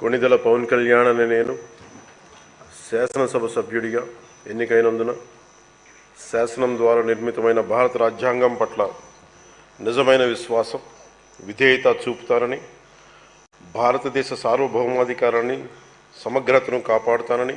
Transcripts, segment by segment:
కొణిదెల పవన్ కళ్యాణ్ అనే నేను శాసనసభ సభ్యుడిగా ఎన్నికైనందున శాసనం ద్వారా నిర్మితమైన భారత రాజ్యాంగం పట్ల నిజమైన విశ్వాసం విధేయత చూపుతానని భారతదేశ సార్వభౌమాధికారాన్ని సమగ్రతను కాపాడుతానని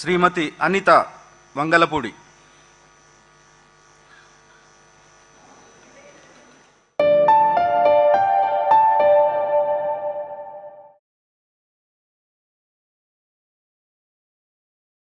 శ్రీమతి అనిత వంగలపూడి.